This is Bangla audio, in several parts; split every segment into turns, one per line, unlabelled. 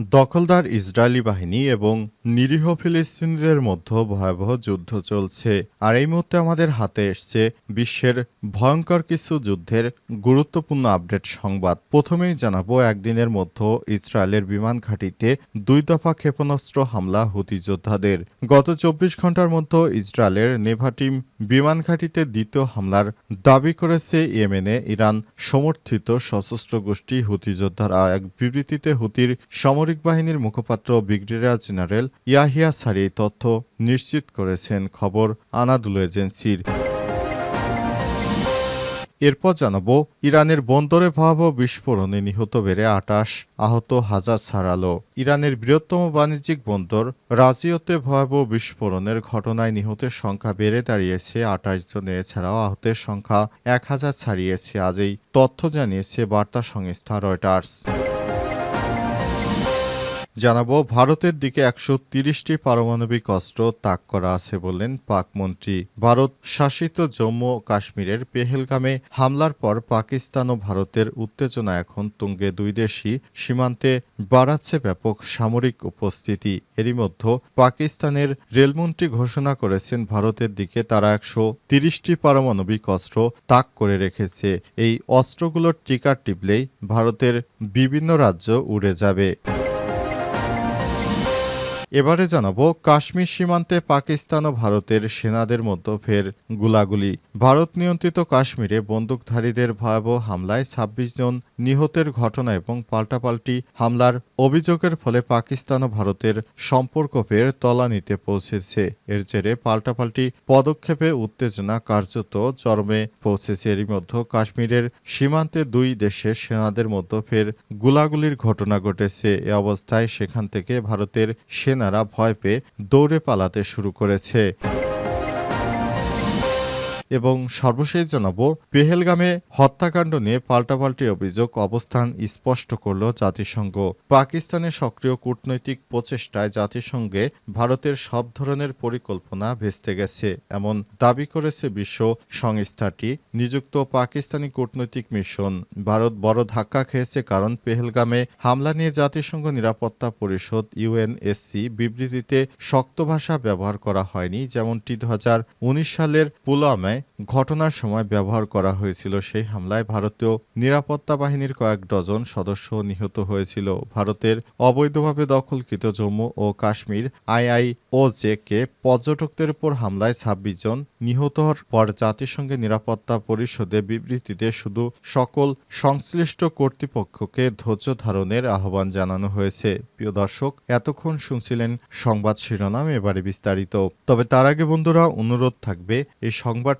দখলদার ইসরায়েলি বাহিনী এবং নিরীহ ফিলিস্তিনিদের মধ্যে ভয়াবহ যুদ্ধ চলছে। আর এই মুহূর্তে আমাদের হাতে এসছে বিশ্বের ভয়ঙ্কর কিছু যুদ্ধের গুরুত্বপূর্ণ আপডেট সংবাদ। প্রথমেই জানাব, একদিনের মধ্যে ইসরায়েলের বিমান ঘাঁটিতে দুই দফা ক্ষেপণাস্ত্র হামলা হুতি যোদ্ধাদের। গত চব্বিশ ঘণ্টার মধ্যে ইসরায়েলের নেভাটিম বিমান ঘাঁটিতে দ্বিতীয় হামলার দাবি করেছে ইয়েমেনে ইরান সমর্থিত সশস্ত্র গোষ্ঠী হুতি যোদ্ধারা। এক বিবৃতিতে হুতির সামরিক বাহিনীর মুখপাত্র, ব্রিগেডিয়ার জেনারেল ইয়াহিয়া সারি তথ্য নিশ্চিত করেছেন খবর আনাদুল এজেন্সির। এরপর জানাব, ইরানের বন্দরে ভয়াবহ বিস্ফোরণে নিহত বেড়ে আটাশ আহত হাজার ছাড়ালো। ইরানের বৃহত্তম বাণিজ্যিক বন্দর রাজিওতে ভয়াবহ বিস্ফোরণের ঘটনায় নিহতের সংখ্যা বেড়ে দাঁড়িয়েছে আটাশ জনে এছাড়াও আহতের সংখ্যা এক হাজার ছাড়িয়েছে। আজ এই তথ্য জানিয়েছে বার্তা সংস্থা রয়টার্স। জানাব, ভারতের দিকে একশো তিরিশটি পারমাণবিক অস্ত্র তাক করা আছে বললেন পাক মন্ত্রী। ভারত শাসিত জম্মু কাশ্মীরের পেহেলগামে হামলার পর পাকিস্তান ও ভারতের উত্তেজনা এখন তুঙ্গে দুই দেশই। সীমান্তে বাড়াচ্ছে ব্যাপক সামরিক উপস্থিতি। এরই মধ্যে পাকিস্তানের রেলমন্ত্রী ঘোষণা করেছেন, ভারতের দিকে তারা একশো তিরিশটি পারমাণবিক অস্ত্র তাক করে রেখেছে। এই অস্ত্রগুলোর টিকা টিপলেই ভারতের বিভিন্ন রাজ্য উড়ে যাবে। এবারে জানাব, কাশ্মীর সীমান্তে পাকিস্তান ও ভারতের সেনাদের মধ্যে ফের গুলাগুলি। ভারত নিয়ন্ত্রিত কাশ্মীরে বন্দুকধারীদের ভয়াবহ হামলায় ২৬ জন নিহতের ঘটনা এবং পাল্টাপাল্টি হামলার অভিযোগের ফলে পাকিস্তান ও ভারতের সম্পর্ক ফের তলানিতে পৌঁছেছে। এর জেরে পাল্টাপাল্টি পদক্ষেপে উত্তেজনা কার্যত চরমে পৌঁছেছে। এরই মধ্যে কাশ্মীরের সীমান্তে দুই দেশের সেনাদের মধ্যে ফের গুলাগুলির ঘটনা ঘটেছে। এ অবস্থায় সেখান থেকে ভারতের সেনারা ভয় পেয়ে দৌড়ে পালাতে শুরু করেছে। এবং সর্বশেষ জানাব, পেহেলগামে হত্যাকাণ্ড নিয়ে পাল্টাপাল্টি অভিযোগ, অবস্থান স্পষ্ট করল জাতিসংঘ। পাকিস্তানের সক্রিয় কূটনৈতিক প্রচেষ্টায় জাতিসংঘে ভারতের সব ধরনের পরিকল্পনা ভেস্তে গেছে। এমন দাবি করেছে বিশ্ব সংস্থাটি, নিযুক্ত পাকিস্তানি কূটনৈতিক মিশন। ভারত বড় ধাক্কা খেয়েছে কারণ পেহেলগামে হামলা নিয়ে জাতিসংঘ নিরাপত্তা পরিষদ, ইউএনএসসি, বিবৃতিতে শক্ত ভাষা ব্যবহার করা হয়নি, যেমনটি দু হাজার উনিশ সালের পুলওয়ামায় ঘটনার সময় ব্যবহার করা হয়েছিল সেই হামলায় ভারতীয় নিরাপত্তা বাহিনীর কয়েক ডজন সদস্য নিহত হয়েছিল। ভারতের অবৈধভাবে দখলকৃত জম্মু ও কাশ্মীর আইআইওজে কে পর্যটকদের উপর হামলায় ছাব্বিশ জন নিহত হওয়ার পর জাতিসংঘের নিরাপত্তা পরিষদে বিবৃতিতে শুধু সকল সংশ্লিষ্ট কর্তৃপক্ষকে ধৈর্য ধারণের আহ্বান জানানো হয়েছে। প্রিয় দর্শক, এতক্ষণ শুনছিলেন সংবাদ শিরোনাম, এবারে বিস্তারিত। তবে তার আগে বন্ধুরা, অনুরোধ থাকবে, এই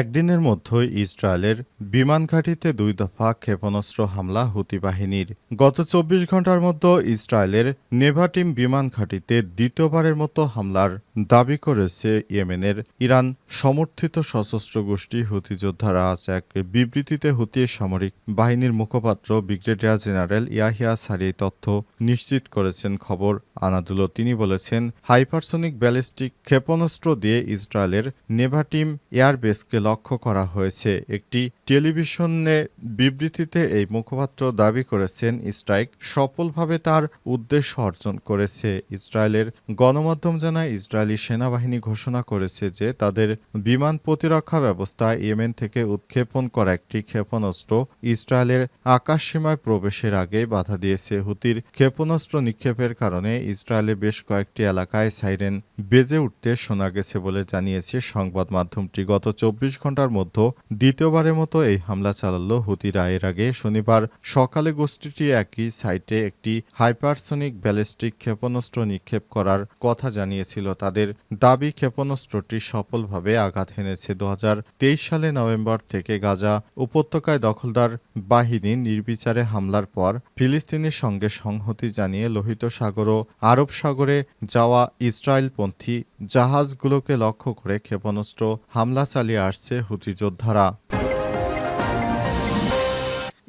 একদিনের মধ্যেই ইসরায়েলের বিমান ঘাঁটিতে দুই দফা ক্ষেপণাস্ত্র হামলা হুতি বাহিনীর। গত চব্বিশ ঘণ্টার মধ্যে ইসরায়েলের নেভাটিম বিমান ঘাঁটিতে দ্বিতীয়বারের মতো হামলার দাবি করেছে ইয়েমেনের ইরান। সমর্থিত সশস্ত্র গোষ্ঠী হুতি যোদ্ধারা আজ এক বিবৃতিতে হুতি সামরিক বাহিনীর মুখপাত্র ব্রিগেডিয়ার জেনারেল ইয়াহিয়া সারি তথ্য নিশ্চিত করেছেন। খবর আনাদুলো তিনি বলেছেন, হাইপারসনিক ব্যালিস্টিক ক্ষেপণাস্ত্র দিয়ে ইসরায়েলের নেভাটিম এয়ারবেসকে লক্ষ্য করা হয়েছে। একটি টেলিভিশনে বিবৃতিতে এই মুখপাত্র দাবি করেছেন, স্ট্রাইক সফলভাবে তার উদ্দেশ্য অর্জন করেছে। ইসরায়েলের গণমাধ্যম জানায়, ইসরায়েলি সেনাবাহিনী ঘোষণা করেছে যে তাদের বিমান প্রতিরক্ষা ব্যবস্থা ইয়েমেন থেকে উৎক্ষেপণ করা একটি ক্ষেপণাস্ত্র ইসরায়েলের আকাশসীমায় প্রবেশের আগে বাধা দিয়েছে। হুতির ক্ষেপণাস্ত্র নিক্ষেপের কারণে ইসরায়েলে বেশ কয়েকটি এলাকায় সাইরেন বেজে উঠতে শোনা গেছে বলে জানিয়েছে সংবাদ মাধ্যমটি। গত চব্বিশ চব্বিশ ঘণ্টার মধ্যে দ্বিতীয়বারের মতো এই হামলা চালালো হুতিরা এর আগে। শনিবার সকালে গোষ্ঠীটি একই সাইটে একটি হাইপারসনিক ব্যালিস্টিক ক্ষেপণাস্ত্র নিক্ষেপ করার কথা জানিয়েছিল। তাদের দাবি, ক্ষেপণাস্ত্রটি সফলভাবে আঘাত হেনেছে। দু হাজার তেইশ সালে নভেম্বর থেকে গাজা উপত্যকায় দখলদার বাহিনী নির্বিচারে হামলার পর ফিলিস্তিনের সঙ্গে সংহতি জানিয়ে লোহিত সাগর ও আরব সাগরে যাওয়া ইসরায়েলপন্থী জাহাজগুলোকে লক্ষ্য করে ক্ষেপণাস্ত্র হামলা চালিয়ে আসছে হুতি যোদ্ধারা।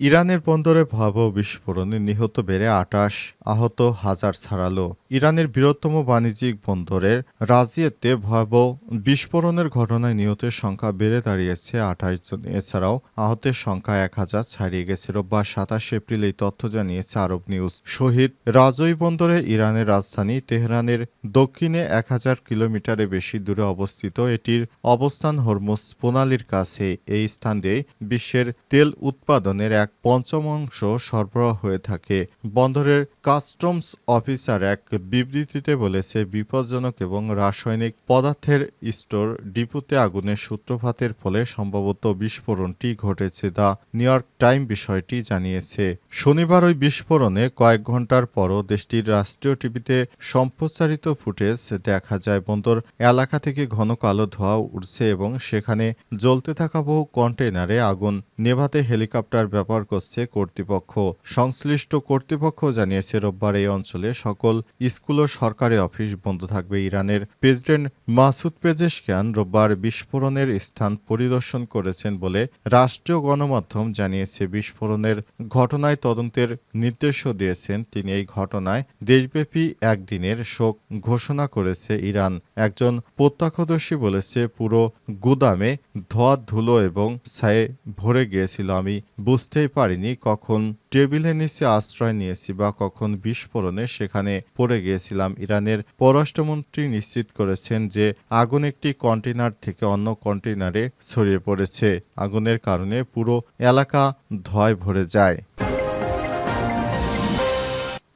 ইরানের বন্দরে ভয়াবহ বিস্ফোরণে নিহত বেড়ে আটাশ আহত হাজার ছাড়ালো। ইরানের বৃহত্তম বাণিজ্যিক বন্দরের রাজিয়েতে ভয়াবহ বিস্ফোরণের ঘটনায় নিহতের সংখ্যা বেড়ে দাঁড়িয়েছে আঠাশ জন। এছাড়াও আহতের সংখ্যা এক হাজার ছাড়িয়ে গেছে রোববার সাতাশ এপ্রিল এই তথ্য জানিয়েছে আরব নিউজ। শহীদ রাজই বন্দরে ইরানের রাজধানী তেহরানের দক্ষিণে এক হাজার কিলোমিটারে বেশি দূরে অবস্থিত এটির অবস্থান হরমুজ প্রণালীর কাছে। এই স্থান বিশ্বের তেল উৎপাদনের এক পঞ্চমাংশ সরবরাহ হয়ে থাকে। বন্দরের কাস্টমস অফিসার এক বিবৃতিতে বলেছে, বিপজ্জনক এবং রাসায়নিক পদার্থের স্টোর ডিপোতে আগুনের সূত্রপাতের ফলে সম্ভবত বিস্ফোরণটি ঘটেছে দা নিউ ইয়র্ক টাইম বিষয়টি জানিয়েছে। শনিবার ওই বিস্ফোরণে কয়েক ঘণ্টার পরও দেশটির রাষ্ট্রীয় টিভিতে সম্প্রচারিত ফুটেজ দেখা যায়। বন্দর এলাকা থেকে ঘন কালো ধোঁয়া উঠছে এবং সেখানে জ্বলতে থাকা বহু কন্টেইনারে আগুন নেভাতে হেলিকপ্টার ব্যবহার করছে কর্তৃপক্ষ। সংশ্লিষ্ট কর্তৃপক্ষ জানিয়েছে, রোববার এই অঞ্চলে সকল স্কুল ও সরকারি অফিস বন্ধ থাকবে ইরানের। প্রেসিডেন্ট মাসুদ পেজেশকিয়ান রোববার বিস্ফোরণের স্থান পরিদর্শন করেছেন বলে রাষ্ট্রীয় গণমাধ্যম জানিয়েছে। বিস্ফোরণের ঘটনায় তদন্তের নির্দেশও দিয়েছেন তিনি। এই ঘটনায় দেশব্যাপী একদিনের শোক ঘোষণা করেছে ইরান। একজন প্রত্যক্ষদর্শী বলেছে, পুরো গুদামে ধোয়া, ধুলো এবং ছায়ে ভরে গিয়েছিল। আমি বুঝতেই পারিনি কখন টেবিলের নিচে আশ্রয় নিয়েছি বা কখন বিস্ফোরণে সেখানে পড়ে গিয়েছিলাম। ইরানের পররাষ্ট্রমন্ত্রী নিশ্চিত করেছেন যে আগুন একটি কন্টেনার থেকে অন্য কন্টেনারে ছড়িয়ে পড়েছে। আগুনের কারণে পুরো এলাকা ধয় ভরে যায়।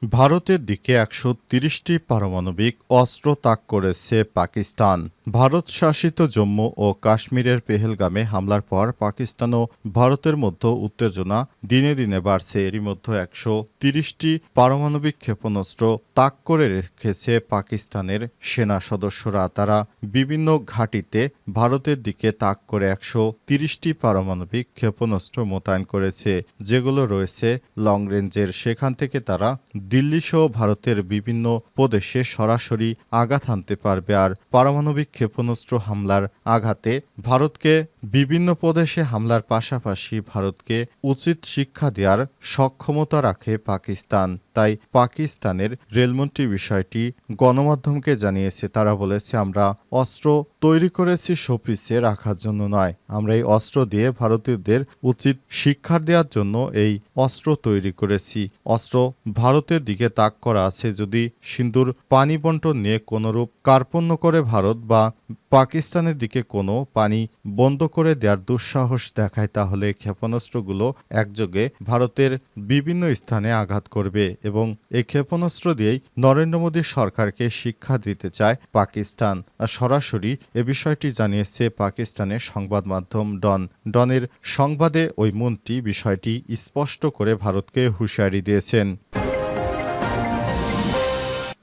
ভারতের দিকে একশো তিরিশটি পারমাণবিক অস্ত্র তাক করেছে পাকিস্তান। ভারত শাসিত জম্মু ও কাশ্মীরের পেহেলগামে হামলার পর পাকিস্তান ও ভারতের মধ্যে উত্তেজনা দিনে দিনে বাড়ছে। এরই মধ্যে একশো তিরিশটি পারমাণবিক ক্ষেপণাস্ত্র তাক করে রেখেছে পাকিস্তানের সেনা সদস্যরা। তারা বিভিন্ন ঘাঁটিতে ভারতের দিকে তাক করে একশো তিরিশটি পারমাণবিক ক্ষেপণাস্ত্র মোতায়েন করেছে, যেগুলো রয়েছে লং রেঞ্জের। সেখান থেকে তারা দিল্লি সহ ভারতের বিভিন্ন প্রদেশে সরাসরি আঘাত হানতে পারবে আর পারমাণবিক ক্ষেপণাস্ত্র হামলার আঘাতে ভারতকে বিভিন্ন প্রদেশে হামলার পাশাপাশি ভারতকে উচিত শিক্ষা দেওয়ার সক্ষমতা রাখে পাকিস্তান। তাই পাকিস্তানের রেলমন্ত্রী বিষয়টি গণমাধ্যমকে জানিয়েছে, তারা বলেছে, আমরা অস্ত্র তৈরি করেছি শোপিসে রাখার জন্য নয়। আমরা এই অস্ত্র দিয়ে ভারতীয়দের উচিত শিক্ষা দেওয়ার জন্য এই অস্ত্র তৈরি করেছি। অস্ত্র ভারতের দিকে তাক করা আছে যদি সিন্ধুর পানি বন্টন নিয়ে কোনোরূপ কার্পণ্য করে ভারত বা পাকিস্তানের দিকে কোনো পানি বন্ধ করে দেওয়ার দুঃসাহস দেখায়, তাহলে ক্ষেপণাস্ত্রগুলো একযোগে ভারতের বিভিন্ন স্থানে আঘাত করবে এবং এই ক্ষেপণাস্ত্র দিয়েই নরেন্দ্র মোদী সরকারকে শিক্ষা দিতে চায় পাকিস্তান। সরাসরি এ বিষয়টি জানিয়েছে পাকিস্তানের সংবাদ মাধ্যম ডন। ডনের সংবাদে ওই মন্ত্রী বিষয়টি স্পষ্ট করে ভারতকে হুঁশিয়ারি দিয়েছেন।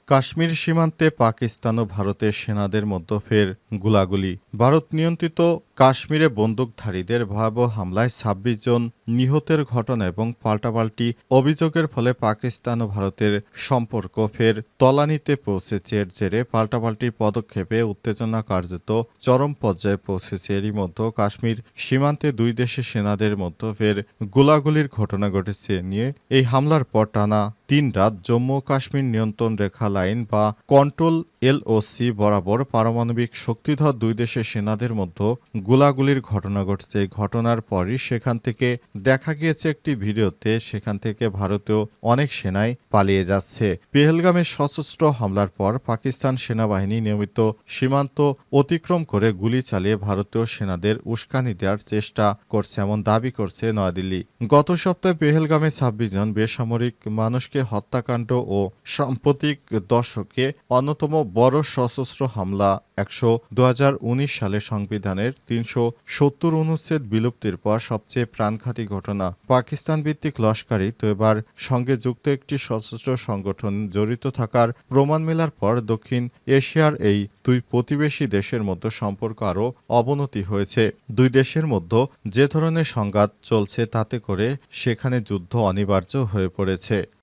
কাশ্মীর সীমান্তে পাকিস্তান ও ভারতের সেনাদের মধ্যে ফের গুলাগুলি। ভারত নিয়ন্ত্রিত কাশ্মীরে বন্দুকধারীদের ভয়াবহ হামলায় ছাব্বিশ জন নিহতের ঘটনা এবং পাল্টাপাল্টি অভিযোগের ফলে পাকিস্তান ও ভারতের সম্পর্ক ফের তলানিতে পৌঁছেছে। এর জেরে পাল্টাপাল্টি পদক্ষেপে উত্তেজনা কার্যত চরম পর্যায়ে পৌঁছেছে। এরই মধ্যে কাশ্মীর সীমান্তে দুই দেশের সেনাদের মধ্যে ফের গুলাগুলির ঘটনা ঘটেছে। নিয়ে এই হামলার পর টানা তিন রাত জম্মু কাশ্মীর নিয়ন্ত্রণ রেখা লাইন বা কন্ট্রোল এলওসি বরাবর পারমাণবিক শক্তিধর দুই দেশের সেনাদের মধ্যে গোলাগুলির ঘটনা ঘটছে। ঘটনার পরই সেখান থেকে দেখা গিয়েছে একটি ভিডিওতে সেখান থেকে ভারতীয় অনেক সেনাই পালিয়ে যাচ্ছে। পেহেলগামের সশস্ত্র হামলার পর পাকিস্তান সেনাবাহিনী নিয়মিত সীমান্ত অতিক্রম করে গুলি চালিয়ে ভারতীয় সেনাদের উস্কানি দেওয়ার চেষ্টা করছে এমন দাবি করছে নয়াদিল্লি। গত সপ্তাহে পেহেলগামে ছাব্বিশ জন বেসামরিক মানুষকে হত্যাকাণ্ড ও সাম্প্রতিক দশকে অন্যতম বড় সশস্ত্র হামলা একশো দু সালে সংবিধানের তিনশো সত্তর অনুচ্ছেদ বিলুপ্তির পর সবচেয়ে প্রাণঘাতী ঘটনা। পাকিস্তান ভিত্তিক লস্করি তৈবার সঙ্গে যুক্ত একটি সশস্ত্র সংগঠন জড়িত থাকার প্রমাণ মেলার পর দক্ষিণ এশিয়ার এই দুই প্রতিবেশী দেশের মধ্যে সম্পর্ক আরও অবনতি হয়েছে। দুই দেশের মধ্যে যে ধরনের সংঘাত চলছে তাতে করে সেখানে যুদ্ধ অনিবার্য হয়ে পড়েছে।